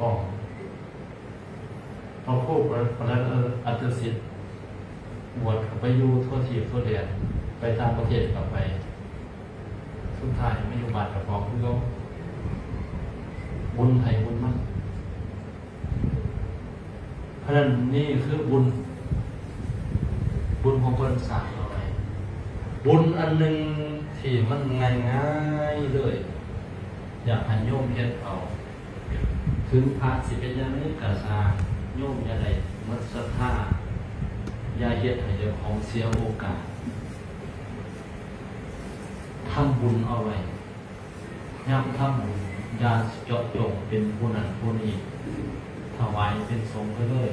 อ๋อพอพูดเพราะนั้นอัตสิทธิ์บวชกับไปอยู่ทั่วทีทั่วเดียนไปตามประเทศกลับไป สุดท้ายไม่อยู่บาทกับของคือเขาบุญไทยบุญมั่นเพราะนั้นนี่คือบุญ บุญของคนสางเอาไว้บุญอันหนึ่งที่มันง่ายๆเลย อยากให้โยมเฮ็ดเอา ถึงพระสิเป็นยังไงกระซาโยมย่าได้มัดศรัทธาอยาเฮ็ดให้เจ้าของเสียโอกาสทำบุญเอาไว้ย่ำทำบุญยาเจาะจงเป็นผู้นั้นผู้นี้ถวายเป็นสงฆ์ไปเลย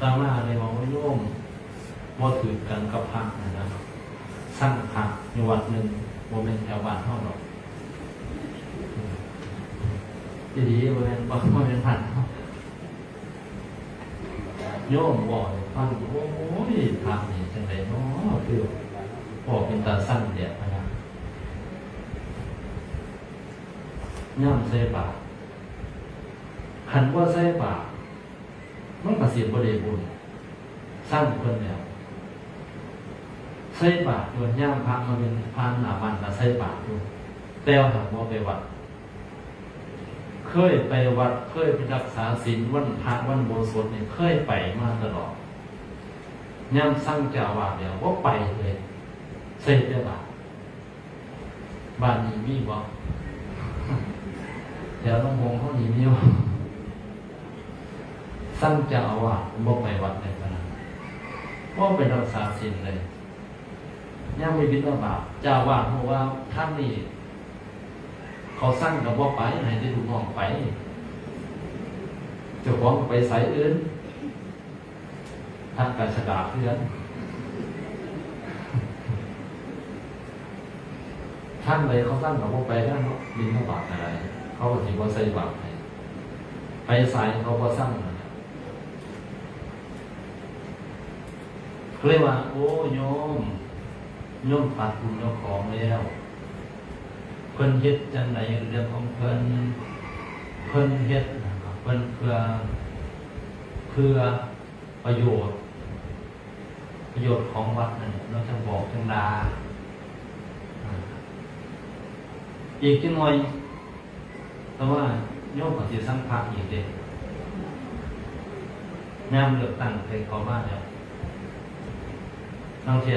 ตามมาเลยบอกว่าโยมว่าถือกันกับพระนะนะสร้างพระอยู่วัดหนึ่งโมเมนแถวบ้านเท่าหรอก ทีนี้มันบอกว่าเป็นพันเนโยมบอกฟังโอ้ยทำนี่จังไรเนาะคือบอกเป็นตาสั้นเดียวนะย่ำใส่บาตรคันว่าใส่บาตรมันประเสิทธิ์บริบูรณ์สร้างคนแล้วใส่บาตรตัวย่ำพระมาเป็นพานหนามันแล้วใส่บาตรอยู่แต่ว่าหากว่าไปวัด เคยไปวัดเคยไปรักษาศีลวันพระวันโบสถเนี่ยเคยไปมาตลอดย่ำสร้างเจ้าวาสเดี๋ยวว่าไปเลยเสร็จได้บาทบ้านนี้มีบ่เดี๋ยวหลวงพงเขาหนีมีบ่สร้างเจ้าอาวาสบ่ไปวัดเลยนาดว่าไปรักษาศีลเลยย่ำไม่บิณฑบาตเจ้าวาสเพราะว่าท่านนี่ เขาสร้างกับว่าไปให้ได้ลูกน้องไปเจ้าของไปสายอื่นทางการฉดาเพื่อนท่านเลยเขาสร้างกับว่าไปได้เนบินเขาบาทอะไร เขาก็ถือว่าใส่บาทให้ไปสายเขาก็สร้างนเรียกว่า โอ้โยมโยมปัดบุญเจ้าของแล้ว พิ่นเฮ็ดจังไหนเรื่องของเพิ่นเพิ่นเฮ็ดนะครับเพิ่นเพื่อเพื่อประโยชน์ ประโยชน์ของวัดนั่นเราจะบอกจังดาอีกจังหน่อยแต่ว่าโยมก็สิสังพระอีกเด้ยามเลือกตั้งเคยเข้ามาแล้วบางเที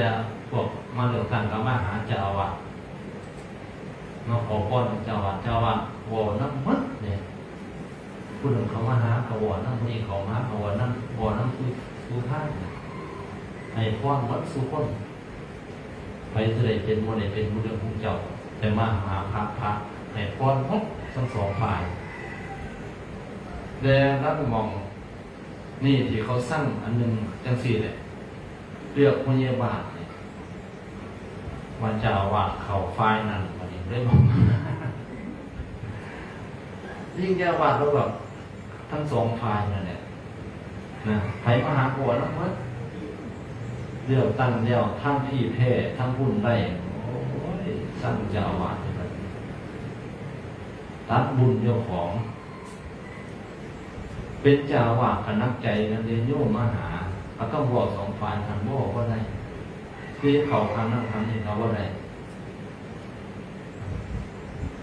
พวกมาเลือกตั้งก็มาหาเจ้าอาวาส มาขอพรเจ้าว่าเจ้าว่าวอน้ำมัดเนี่ยผู้หนึ่งเขามาหากระวอน้ำผู้นี้เขามาหากระวอน้ำวอน้ำสู้สู้ท่านให้พรมัดสู้คนไปจะได้เป็นวันไหนเป็นผู้เรื่องของเจ้า แต่มาหาพระพระให้พรมัดทั้งสองฝ่ายแต่รัฐมองนี่ที่เขาสร้างอันหนึ่งจังสี่เลยเรียกพยาบาลเนี่ยวันเจ้าอาวาดเขาฝ่ายนั้น วันนี้ได้บอกยิ่งเจ้าวาดแล้วแบบทั้งสองฝ่ายนั่นแหละนะไผมหาปวดแล้วมั้งเรียวตั้งเดียวทั้งพี่แพ้ทั้งหุ่นได้โอ้ยสร้งเจ้าวาดเลยแบบนี้ตัดบุญเจ้าของ เป็นเจ้าวาดกับนักใจกันเรียนโยมมาหาแล้วก็บอกสองฝ่ายทันบอกว่าได้ที่เขาทำนั่นทำนี่เขาว่าได้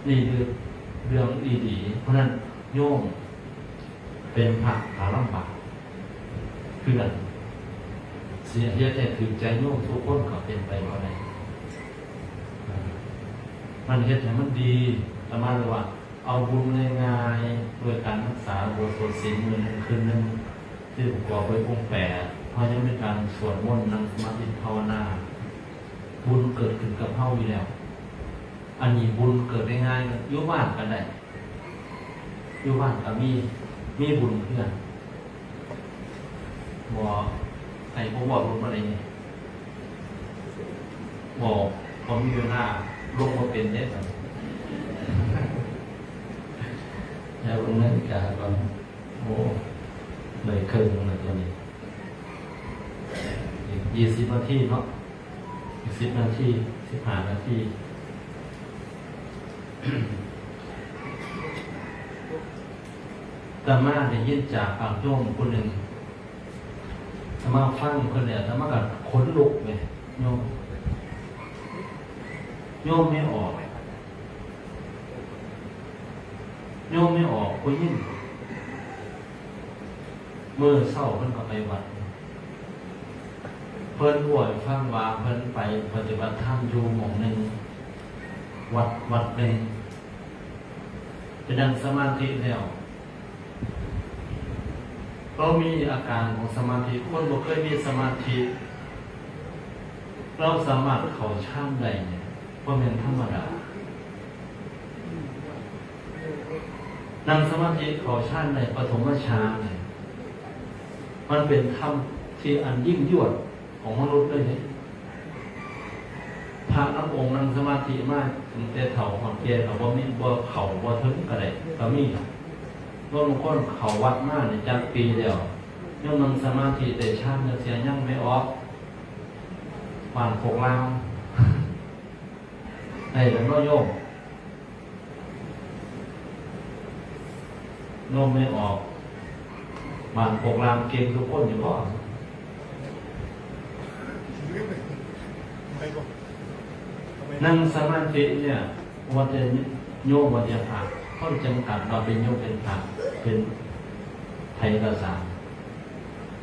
นี่คือเรื่องดีๆเพราะฉะนั้นโยมเป็นพระขาลำบากเพื่อนเสียเยอะแต่ถือใจโยมทุกคนก็เป็นไปเพราไรมันเฮ็ดให้มันดีประมาณว่า เอาบุญง่ายๆด้วยการรักษาบทสวดศีลมือหนึ่งคืนหนึ่งที่ประกอบไว้องค์แปดเพราะยังเป็นการสวดมนต์นั่งสมาธิภาวนา บุญเกิดขึ้นกับเฮาอยู่แล้ว อันนี้บุญเกิดได้ง่ายอยู่บ้านกันได้อยู่บ้านก็มีมีบุญเพื่อนบอกไอ้พวกบอกบุญอะไรเนี่ยบอกผมมีเวลาลงมาเป็นเนี่ยแล้วลงนาฬิกาก็โอ้เลยครึ่งเลยตัวนี้ยี่สิบนาทีเนาะอีกสิบนาทีสิบห้านาที แต่มาได้ยินจากปากโยมคนหนึ่งแต่มาฟังคนเนี่ยแต่มากับขนลุกเลยโยมโยมไม่ออกโยมไม่ออกก็ยิ่งเมื่อเศร้าเพิ่นก็ไปวัด เพิ่นบวชฟังว่าเพิ่นไปปฏิบัติธรรมอยู่หม่องหนึ่ง วัดวัดหนึ่งไปนั่งสมาธิแล้วเรามีอาการของสมาธิคนบ่เคยมีสมาธิ เราสามารถเขาช่างได้เนี่ยเพราะเป็นธรรมดานั่งสมาธิเข้าช่างในปฐมฌานเนี่ยมันเป็นธรรมที่อันยิ่งยวดของมนุษย์เลยเนี่ยพระนักองค์นั่งสมาธิมาก ถึงแต่เถ่าหอนเกศเขาว่ามีบ่เขาบ่ถึงก็ได้ก็มีว่าบางคนเขาวัดมากเนี่ยจากปีเดียวย่อมนั่งสมาธิแต่ชาติเสียยังไม่ออกบานพกลาวไอ้แล้วก็โยมโยมไม่ออกบานพกลามเก่งทุกคนอยู่บ่ ไปบอกทำไม นั่งสมาธิเนี่ยว่าจะโยว่าจะผ่าข้อจำกัดเราเป็นโยเป็นผาเป็นไทยกษา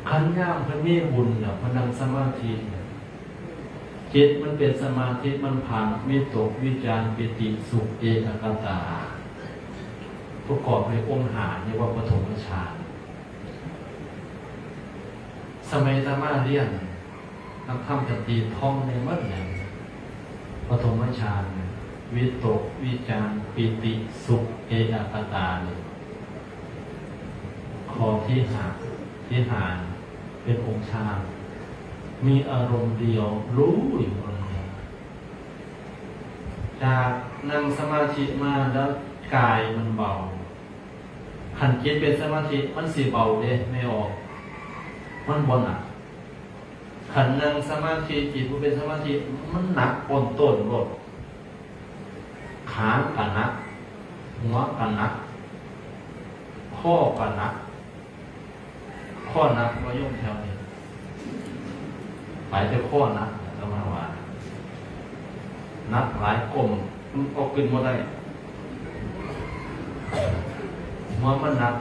ขันย่ามพระมีบุญเนี่ยพนังสมาธิเนี่ยจิตมันเป็นสมาธิมันผ่านมิตกวิจารปิติสุขเอกกตาประกอบด้วยองค์หาเรียกว่าปฐมฌานสมัยตามาเรียนนักธรรมจะตีท่องในมัดเนี่ย ปฐมฌานวิตกวิจารปิติสุขเอกคตาเลยขอที่หาที่หานเป็นองค์ฌานมีอารมณ์เดียวรู้อยู่เดียจากนั่งสมาธิมาแล้วกายมันเบาขันจิตเป็นสมาธิมันสีเบาเด้ไม่ออก มันบนอะ ขันนั่งสมาธิจิตผู้เป็นสมาธิมันหนักปนต้นรถขากันนัก หัวกันนัก ข้อกันนัก ข้อนักเราย่งแถวนี้ไปแต่ข้อนักแล้วมาว่านักหลายกลมมันออกขึ้นมาได้หัวมันหนัก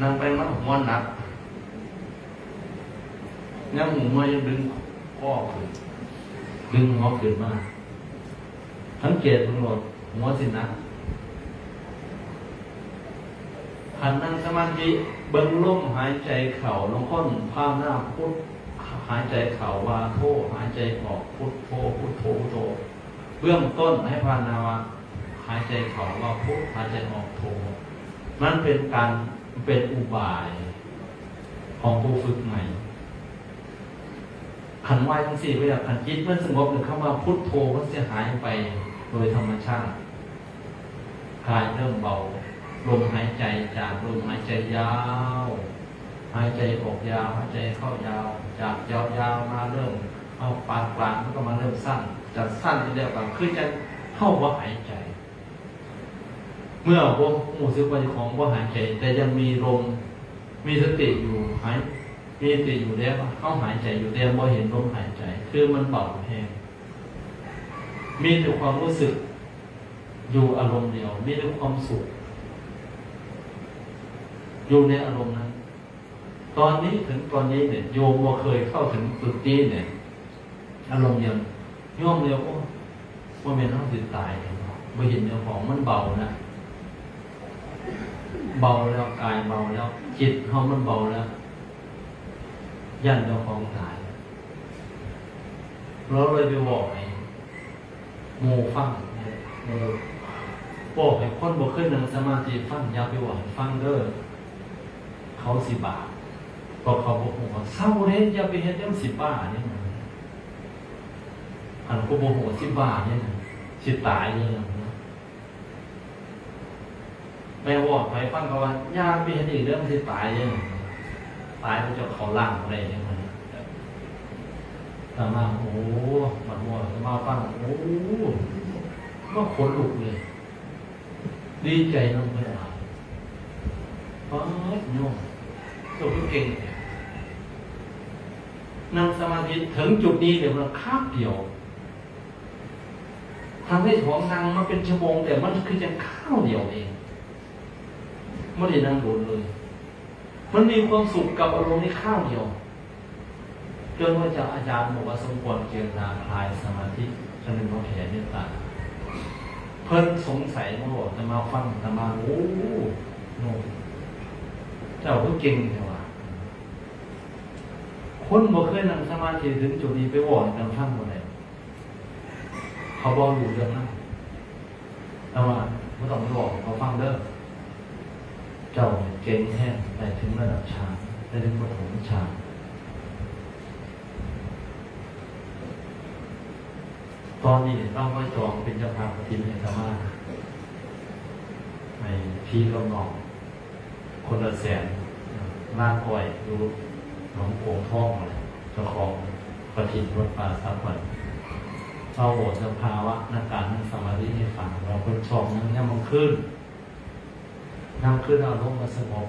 นั่งไปมันหัวหนัก งั้นหมูมายังดึงข้อขึ้นดึงหัวขึ้นมาสังเกตมันหมดหัวสินะขันนั่งสมาธิเบิ้งลมหายใจเข่าลงค้นภาพหน้าพุทหายใจเข่าวาโทหายใจออกพุทโธพุทโธพุทโธเบื้องต้นให้พานาวาหายใจเข่าวาพุทหายใจออกโธมันเป็นการเป็นอุบายของผู้ฝึกใหม่ ขันไหวทั้งสี่ไปแล้วขันจิตมันสงบหรือเข้ามาพุทโธมันเสียหายไปโดยธรรมชาติกายเริ่มเบาลมหายใจจากลมหายใจยาว หายใจออกยาวหายใจเข้ายาว จากยาวยาวมาเริ่มเอาปานกลางมันก็มาเริ่มสั้น จากสั้นที่เรียกว่าคือจะเข้าว่าหายใจ เมื่อวงหมู่ซึกวันของว่าหายใจ แต่ยังมีลมมีสติอยู่หาย มีสติอยู่แล้วเข้าหายใจอยู่แล้วพอเห็นลมหายใจ คือมันเบาแห้งมีแต่ความรู้สึกอยู่อารมณ์เดียว มีแต่ความสุข อยู่ในอารมณ์นั้น ตอนนี้ถึงตอนนี้เนี่ย โยมว่าเคยเข้าถึงจุดนี้เนี่ย อารมณ์ยังโยมเดียวโอ้ว่าเป็นต้องติดตายเนี่ยไม่เห็นเจ้าของมันเบานะเบาแล้วกายเบาแล้ว จิตเขามันเบาแล้ว ยันเจ้าของตายเราเลยไปบอกให้หมูฟังเนี่ยบอกให้คนบอกขึ้นนั่งสมาธิฟังยาไปหวังฟังเด้อเขาสิบาทบอกเขาบอกว่าเศร้าเลยอย่าไปเฮ็ดเรื่องสิบ้าเนี่ยอันก็บอกว่าสิบ้าเนี่ยสิตายเนี่ยนะแม่บอกไปฟังเขาว่าย่าไปเฮ็ดอีกเรื่องสิตายเนี่ย ตายมันจะเขาล่างอะไรเนี่ยมันแต่มาโอ้มันมัวมาฟังโอ้ก็ขนลุกเลย ดีใจน้องเพื่อนป๊าดโยมตัวเก่งเนี่ยนั่งสมาธิถึงจุดนี้เดี๋ยวมันคาบเดียวทำให้ถวงนั่งมาเป็นชั่วโมงแต่มันคือจะข้าวเดียวเองไม่ได้นั่งโดนเลย มันมีความสุขกับอารมณ์นี้ข้าวเดียว จนว่าจะอาจารย์บอกว่าสมควรเจรนาคลายสมาธิฉันเป็นพระแผ่เมตตาเพิ่นสงสัยว่าบอกจะมาฟังจะมาโอ้โนเจ้าก็เก่งใช่ไหมคนบ่เคยนั่งสมาธิถึงจุดนี้ไปวอนกันฟังหมดเลยเขาบอกอยู่เรื่องนั้นแต่ว่าไม่ต้องบอกเขาฟังเด้อ เจ้าเนี่ยเก่งแห้งแต่ถึงระดับฌานได้ถึงปฐมฌานตอนนี้ต้องมาจองเป็นเจ้าภาพกฐินในธรรมาในพี่ก็นองคนละแสนล่างก่อยรู้หนองโป่งท่องอะไรเจ้าของกฐินรถปลาสามวันเราโหวตสภาวะนักการนั่งสมาธิให้ฟังเราคนชมนั่งเนี่ยมันขึ้น นั่งขึ้นเอาลงมาสงบ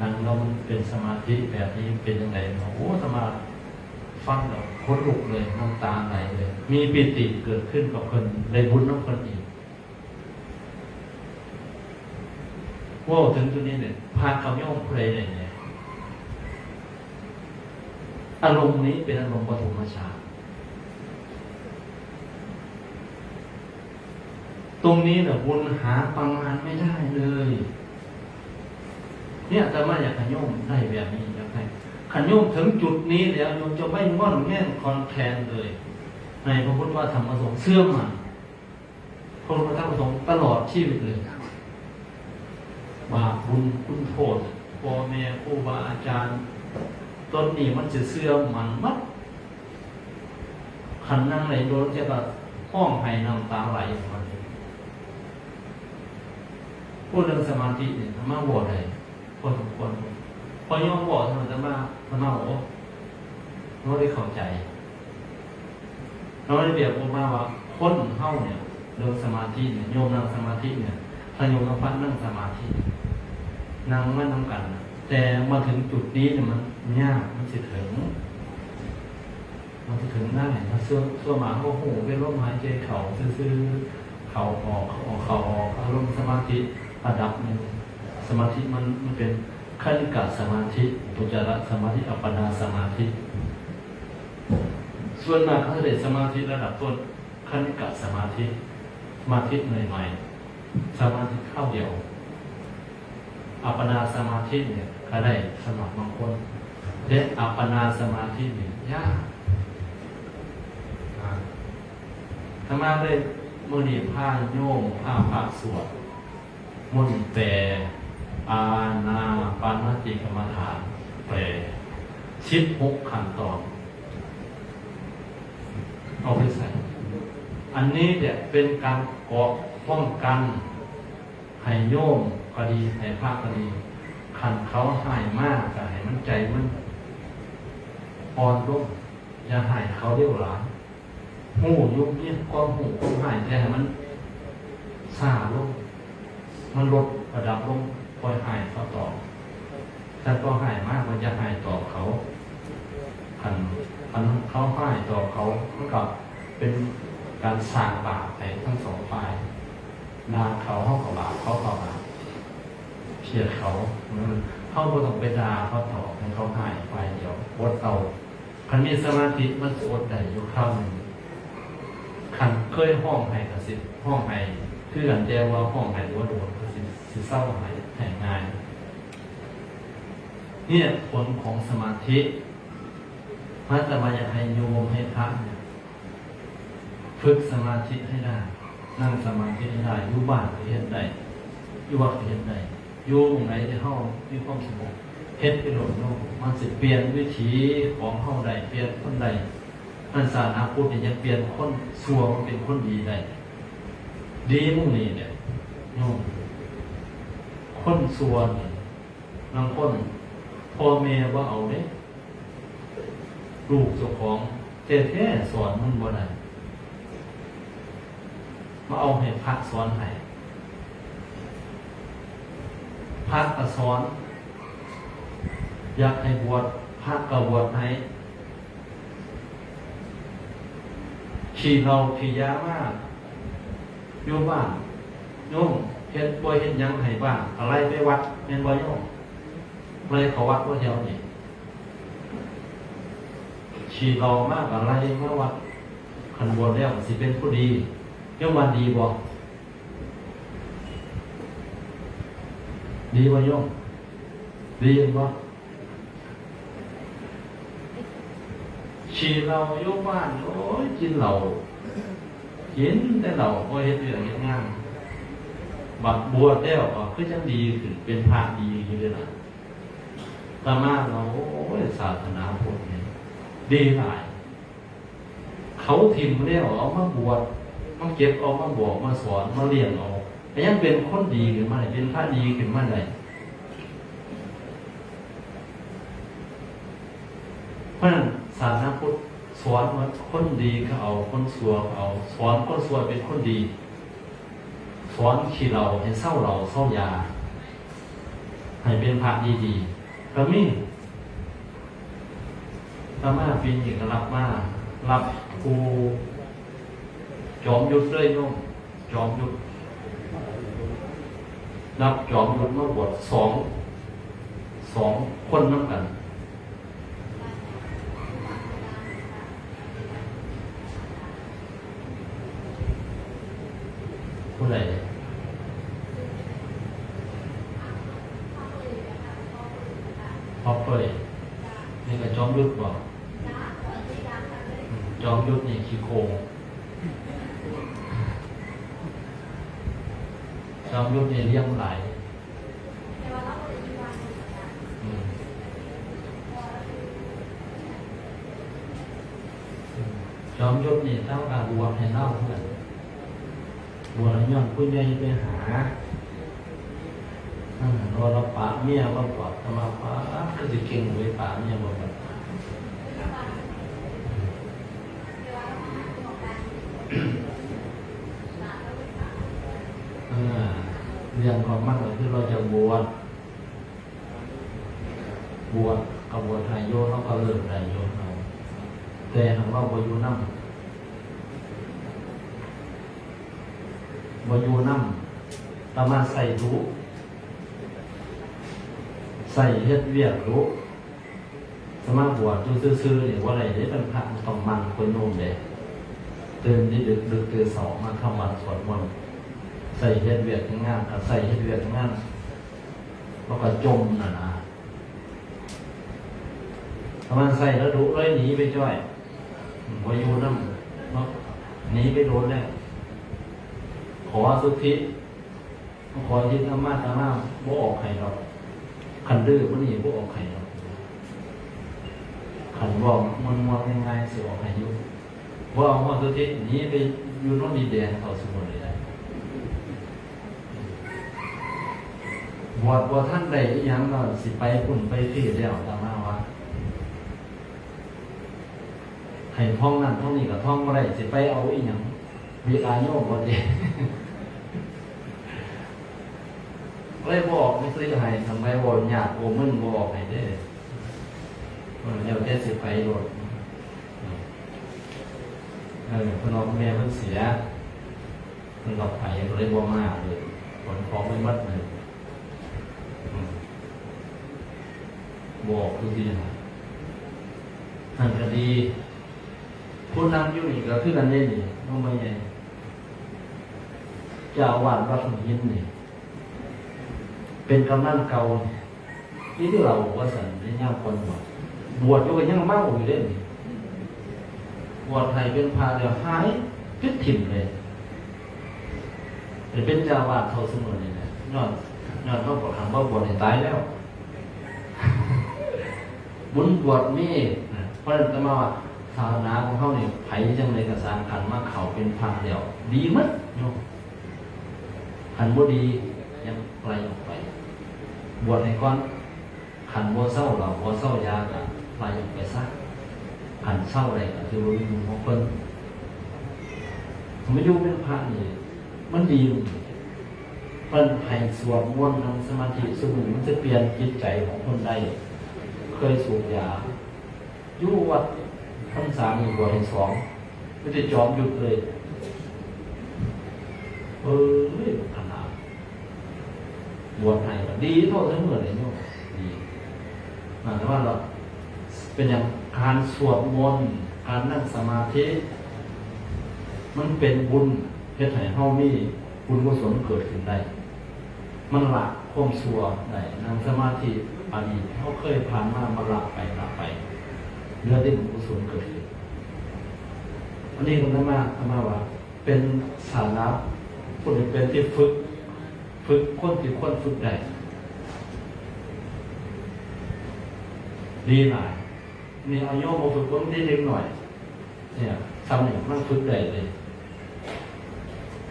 นั่งล้วมันเป็นสมาธิแบบนี้เป็นยังไงเนาะโอ้สมาฟังแล้วคนลุกเลยน้ำตาไหลเลย มีปิติเกิดขึ้นกับคนได้บุญน้ำคนอีกว่าถึงจุดนี้เนี่ยพาคำย่อมเพลยเนี่ยอารมณ์นี้เป็นอารมณ์ปฐมฌานตรงนี้เนี่ยบุญหาประมาณไม่ได้เลย เนี่ยแต่มาอยากขย่มได้แบบนี้อยากให้ขย่มถึงจุดนี้แล้วโยมจะไม่งอนแง่นคอนแคลนเลย ในพระพุทธว่าธรรมประสงค์เสื่อมมันพระพุทธธรรมประสงค์ตลอดชีวิตเลยบาปบุญคุณโทษพ่อแม่ครูบาอาจารย์ต้นนี้มันจะเสื่อมมันมัดขันนั่งในโดนจะแบบห้องไห้น้ำตาไหลออกมาเลยพูดเรื่องสมาธิเนี่ยธรรมะบวชเลย พอสมควรพอย่อมบอกธรรมะธรรมะธรรมะโอ้เราได้เข้าใจเราได้เปรียบออกมาว่าคนเฮ้าเนี่ยเรื่องสมาธิเนี่ยโยมนั่งสมาธิเนี่ยถ้าโยมกับพัดนั่งสมาธินั่งไม่น้ำกัน แต่มาถึงจุดนี้เนี่ยมันยากมันสิถึงมันจะถึงได้ถ้าเสื้อเสื้อหมาเขาหูเป็นลมหายใจเขาซื่อเขาออกเขาออกเขาออกอารมณ์สมาธิระดับหนึ่ง สมาธิมันมันเป็นขั้นกะสมาธิปุจจาระสมาธิอัปปนาสมาธิ ส่วนมากเขาจะได้สมาธิระดับต้นขั้นกะสมาธิสมาธิใหน่ๆสมาธิเข้าเดียวอัปปนาสมาธิเนี่ยก็ได้สำหรับบางคนแต่อัปปนาสมาธิเนี่ยยากธรรมาได้มือนีผ้าโยมผ้าผ้าสวดมุนแปล อาณาปานติกรรมฐานแปลชิดหกขั้นตอนเอาไปใส่อันนี้เนี่ยเป็นการเกาะป้องกันให้โยมก็ดีให้พระก็ดีขันเขาหายมากก็ให้มันใจมันอ่อนลงอย่าหายเขาเรียวหลานหูยุบเนี่ยความหูความหายใจให้มันซาลงมันลดระดับลง อยหายเขาต่อถ้าก็หายมากมันจะหายต่อเขาขันขันเขาหายต่อเขาเท่ากับเป็นการสร้างบาปไปทั้งสองฝ่ายนาเขาเข้ากับบาปเขากับบาปเพียดเขาเข้าบ่ต้องไปด่าเขาต่อให้เขาหายไปเดี๋ยวอดเอาคันมีสมาธิมันอดได้อยู่ข้าวหนึ่งคันเคยห้องไห้กสิบห้องไห้คือกันแจ้ว่าห้องไห้หรือว่าโดนกสิสิเศร้าหายหายง่ายเนี่ยผลของสมาธิ พระจะมาอยากให้โยมให้พระเนี่ยฝึกสมาธิให้ได้ นั่งสมาธิให้ได้อยู่บ้านเห็นได้อยู่วัดเห็นได้อยู่ตรงไหนที่เข้ามีความสงบเฮ็ดไปโหลดโลกมันสิเปลี่ยนวิถีของเข้าใดเปลี่ยนคนใดอันศาสนาพุทธเนี่ยยังเปลี่ยนคนชั่วมาเป็นคนดีได้ ดีมุ่งนี่เนี่ยโยม คนชั่วนบางคนพ่อแม่ว่าเอาเด้ลูกเจ้าของแท้ๆสอนมันบ่ได้มาเอาให้พระสอนให้พระก็สอน อยากให้บวชพระก็บวชให้ขี่เราขี่ยามากโยมบ้านโยม ฮ็ดบ่เฮ็ดยังให้บ้างอะไรไปวัดแม่นบ่โยมเลยเขาวัดว่าแถวนี้ขี่เรามากอะไรมาวัดคันบวชแล้วสิเป็นผู้ดีโยมวันดีบ่ดีบ่โยมดีบ่ชีเราโยกบ้านโอ้ยกินเหล้ากินแต่เหล้าก็เฮ็ดเรื่องเฮ็ดงาน บักบวชแล้วก็คือจังดีขึ้นเป็นพระดีอยู่เลยล่ะตามาเราโอ้ยศาสนาพุทธเนี่ยดีหลาย เขาทิมแล้วเอามาบวชมาเก็บเอามาบอกมาสอนมาเรียนเอาแต่ยังเป็นคนดีขึ้นมาเป็นพระดีขึ้นมาได้เพราะฉะนั้นศาสนาพุทธสอนว่าคนดีก็เอาคนสัวก็เอา สอนคนสัวเป็นคนดี สอนขี้เราให้เศร้าเราเศร้ายา ให้เป็นพระดีๆก็มีพระมาปีนี้ก็รับมารับครูจอมยุทธเลยโน้มจอมยุทธรับจอมยุทธมาบวชสองสองคนน้ำกันผู้ใดพอเปิดนี่ก็จอมยุทธบอก อืมจอมยุทธนี่ขี้โกงจอมยุทธนี่เลี้ยงหลายอืมอืมยุทธนี่เท่ากับบวชให้เล่าเพื่อนบัวย้อนผู้ใหญ่ไปหาอ่ารอเราปะเมียบ่กอดทำมาปะก็สิเก่งไว้ปะเมียบ่กอดเออเรื่อง คือเราจะบวชบวชกับบวชไทยโยเขาก็เลิกไทยโยเราแต่ทางเราบวอยู่น้ำบอยู่น้ำตามาใส่รู้ใส่เฮ็ดเวียกรู้สมาบวชดูซื่อๆเนี่ยว่าอะไรได้เป็นพระต้องมันคนโน้มเด้ตื่นที่ดึกดึกตื่นสองมาเข้าวัดสวดมนต์ ใส่เฮ็ดเวียกทั้งงานใส่เฮ็ดเวียกทั้งงานแล้วก็จมน่ะนะตามาใส่แล้วรู้เลยหนีไปจ้อยบอยู่น้ำเนาะหนีไปโดนแล้วขอสุทธิขอยึดอำนาจอำนาจบ่ออกไข่หรอกขันดื้อมันนี่บ่ออกไข่หรอกขันบอกมันมองยังไงสิออกไข่ยุว่าเอามาสุทธิหนี้ไปอยู่โน่นดีแดนเขาสมุนเลยได้ บวชบวชท่านใดอีหยังก็สิไปปุ่นไปที่แล้วตามมาว่าให้ท่องนั่นท่องนี่ก็ท่องบ่ได้สิไปเอาอีหยังมีอาโยมบ่ดีเลยบอกไม่ซื้อให้ทำไมบอกอยากโอมึนบอกให้ได้มันเดี๋ยวแค่สิไปรถเออคุณน้องแม่มันเสียมันหลอกไปเลยบ่มากเลยผลของไม่มัดเลยอืม บอกคือดีนะทางคดีผู้นำอยู่นี่ก็คือกันได้นี่น้องไม่ใหญ่จ้าอาวาดวัดหลวงยินนี่เป็นกำนันเก่านี่ที่เราว่าสันได้ยางคนบวชบวชอยู่กันยังเมาอยู่เล่นบวชไทยเป็นพาเดียวหายพิดถิ่มเลยแต่เป็นเจ้าวาดเท่าเสมอเลยนะยอดยอดเขาบอกทำว่าบวชให้ตายแล้ว บุญบวชมีเพราะฉะนั้นจะมาว่าศาสนาของเขาเนี่ยไผ่จังเลยกับสางขันมาเขาเป็นพาเดียว ดีมั้ยโยมขันบ่ดียังไกลออกไป บวชในก้อนขันบัวเศร้าเราบัวเศร้ายากะลายออกไปซะขันเศร้าอะไรก็คือรู้อยู่ของเพิ่นผมไม่ยุ่งเป็นพระนี่มันดีเพิ่นให้สวดมนต์ทำสมาธิสมุนมันจะเปลี่ยนจิตใจของคนได้ เคยสูบยายู่วัดทั้งสามมีบวชทั้งสองไม่ได้จอมหยุดเลยเออเฮ้ยขนาดบวชให้ดีเท่าเสมอเลยโยมดีหมายถึงว่าเราเป็นอย่างการสวดมนต์การนั่งสมาธิ มันเป็นบุญเฮ็ดให้เฮามีบุญกุศลเกิดขึ้นได้ มันหละ ความชั่วได้นั่งสมาธิอันนี้เขาเคยผ่านมามาละไปละไปเรื่องที่บุญกุศลเกิดขึ้นอันนี้ก็ได้มาทำมาว่า เป็นสาระคนเป็นที่ฝึก ฝึกคนที่คนฝึกได้ดีหน่อยนี่อายมมาฝึกคนที่เล็กหน่อย เนี่ยทำเนี่ยมันฝึกได้เลย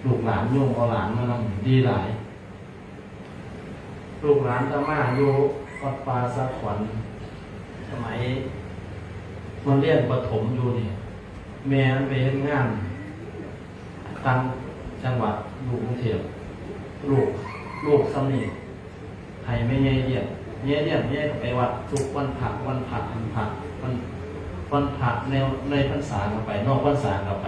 ลูกหลานโยมเอาหลานมานำดีหลาย ลูกหลานจะมาอยู่วัดปาสักขวัญสมัยมันเรียนประถมอยู่นี่แม่ไปเฮ็ดงานตั้งจังหวัดอยู่กรุงเทพลูกลูกสำนีให้ไม่เงี้ยเรียนเงี้ยเรียนเงี้ยไปวัดทุกวันผักวันผักวันผักวันวันผักในในพรรษาก็ไป นอกพรรษาก็ไป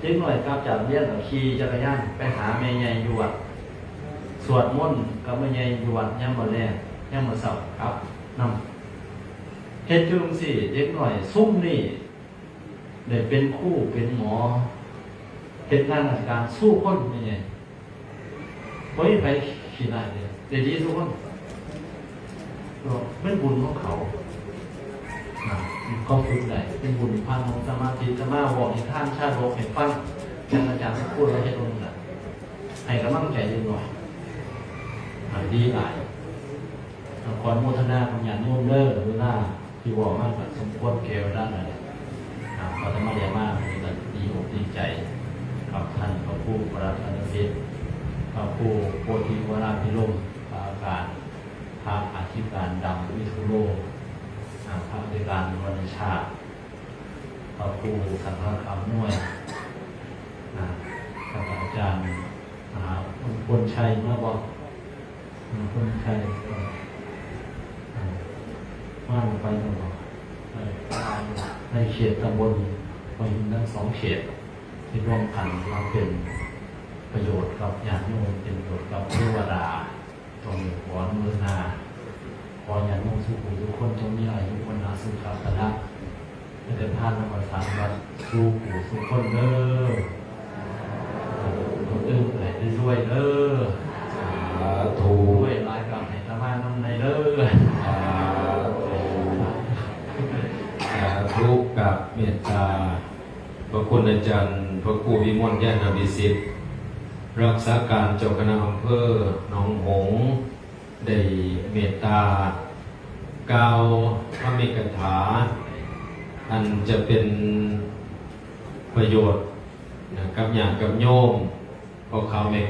เล็กหน่อยกลับจากเรียนก็ขี่จักรยานไปหาแม่ใหญ่อยู่วัด สวดมนต์กับแม่ใหญ่อยู่วัดย่ำมาแรกย่ำมาเสาร์ครับนำเฮ็ดจุงสิเด็กหน่อยซุ่มนี่ได้เป็นครู่เป็นหมอเฮ็ดงานราชการสู้คนไม่ใหญ่เฮ้ยไปขี้ได้เลยเดี๋ยวดีทุกคนเป็นบุญของเขาอ่าเขาฝึกได้เป็นบุญพันของสมาธิสมาบอกให้ท่านชาติโลกเห็นฟังอาจารย์พูดแล้วเฮ็ดลงน่ะให้กำลังใจเล็กหน่อย ดีหลายขออนุโมทนาของญาติโยมเลิศหรือหน้าที่บอกมากแบบสมควรเกลด้านอะไหนอ่าขอธรรมเรียมากมีแต่ดีอกดีใจกับท่านพระผู้ประราชนสิทธิ์พระผู้โพธิวราพิโรมพระอาการพระอธิการดำวิทุโลพระอธิการวันชาติพระผู้สังฆคำนวยอ่าท่านอาจารย์มหาคนชัยมื่อบอก คนไทยว่างไปตลอดในเขตตำบลไปทั้งสองเขต ที่ร่วมกันมาเป็นประโยชน์กับญาติโยมเป็นประโยชน์กับเทวดาตรงหัวมือนาขอญาติโยมสุขุทุกคนจงมีอายุวันนาสุขภาละจะได้พานนมัสารวัดสู่ผู้สุขคนเด้อคนอื่นไหนได้ด้วยเด้อสาธุ เมตตา พระคุณอาจารย์ พระครูวิมลญาณวิสิทธิ์รักษาการเจ้าคณะอำเภอหนองหงส์ได้เมตตากล่าวพระเมกถา อันจะเป็นประโยชน์นะกับญาติกับโยมพอเขาเมฆ